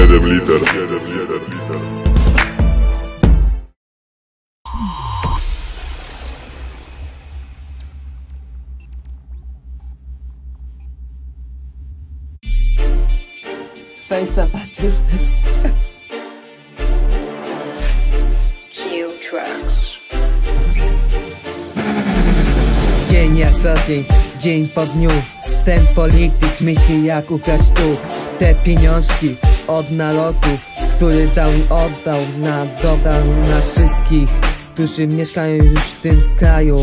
7 liter 7 liter liter Fejsta patrzysz. Q Tracks. Dzień jak co dzień, dzień po dniu Ten polityk myśli jak ukraść tu Te pieniążki od nalotu Który dał i oddał na dobra na wszystkich Którzy mieszkają już w tym kraju.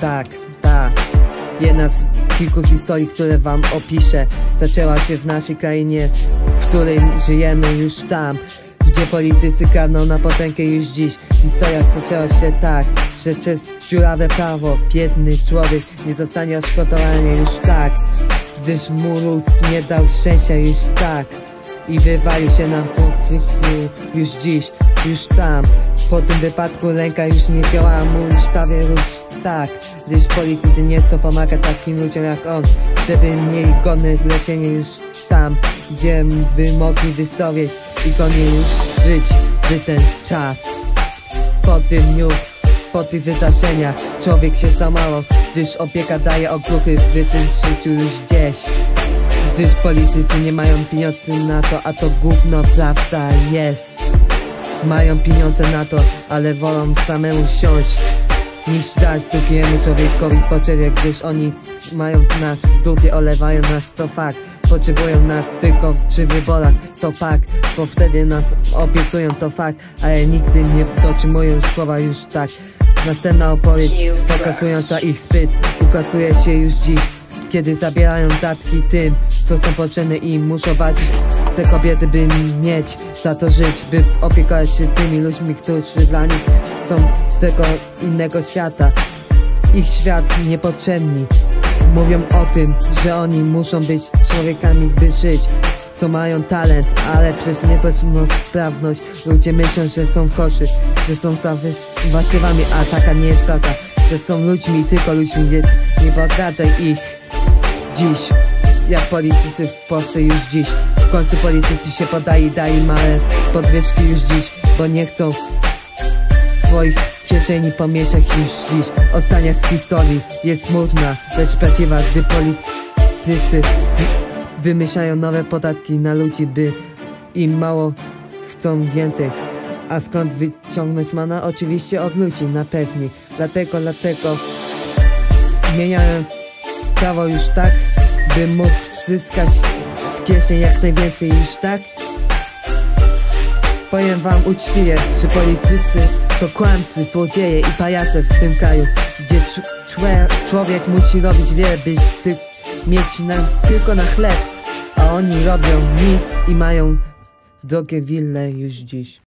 Tak, tak. Jedna z kilku historii, które wam opiszę Zaczęła się w naszej krainie W której żyjemy już tam gdzie politycy kradną na potęgę już dziś. Historia zaczęła się tak, że przez dziurawe prawo Biedny człowiek nie zostanie odszkodowany już tak Gdyż mu nie dał szczęścia już tak I wywalił się nam tyku już dziś, już tam. Po tym wypadku ręka już nie działała mu już prawie już tak. Gdyż politycy nie chcą pomagać takim ludziom jak on Żeby mieli godne leczenie już tam Gdzie by mogli wystąpić i godnie już żyć by ten czas Po tym dniu, po tych wydarzeniach. Człowiek się zamało, gdyż opieka daje okruchy w tym życiu już gdzieś Gdyż politycy nie mają pieniędzy na to, a to gówno prawda jest. Mają pieniądze na to, ale wolą samemu siąść Niż dać drugiemu człowiekowi potrzebie Gdyż oni mają nas w dupie, olewają nas, to fakt. Potrzebują nas tylko przy wyborach, to fakt Bo wtedy nas obiecują, to fakt. Ale nigdy nie dotrzymują słowa już tak. Następna opowieść pokazująca ich spyt Ukazuje się już dziś kiedy zabierają datki tym, co są potrzebne im Muszą walczyć te kobiety, by mieć za to żyć By opiekować się tymi ludźmi, którzy dla nich są z tego innego świata. Ich świat niepotrzebni Mówią o tym, że oni muszą być człowiekami, by żyć co mają talent, ale przez niepełnosprawność Ludzie myślą, że są chorzy, że są warsywami, a taka nie jest prawda Że są ludźmi, tylko ludźmi, więc nie podradzaj ich Dziś, jak politycy w Polsce już dziś. W końcu politycy się podali, dali małe podwyżki już dziś Bo nie chcą swoich kieszeni pomieszać już dziś. Ostatnia z historii jest smutna, lecz prawdziwa Gdy politycy wymyślają nowe podatki na ludzi By im mało chcą więcej. A skąd wyciągnąć mana? Oczywiście od ludzi, na pewni. Dlatego, dlatego zmieniają prawo już tak By mógł zyskać w kieszeń jak najwięcej już tak. Powiem wam uczciwie, że politycy to kłamcy, złodzieje i pajace w tym kraju Gdzie człowiek musi robić wiele, by ty mieć na, tylko na chleb A oni robią nic i mają drogie wille już dziś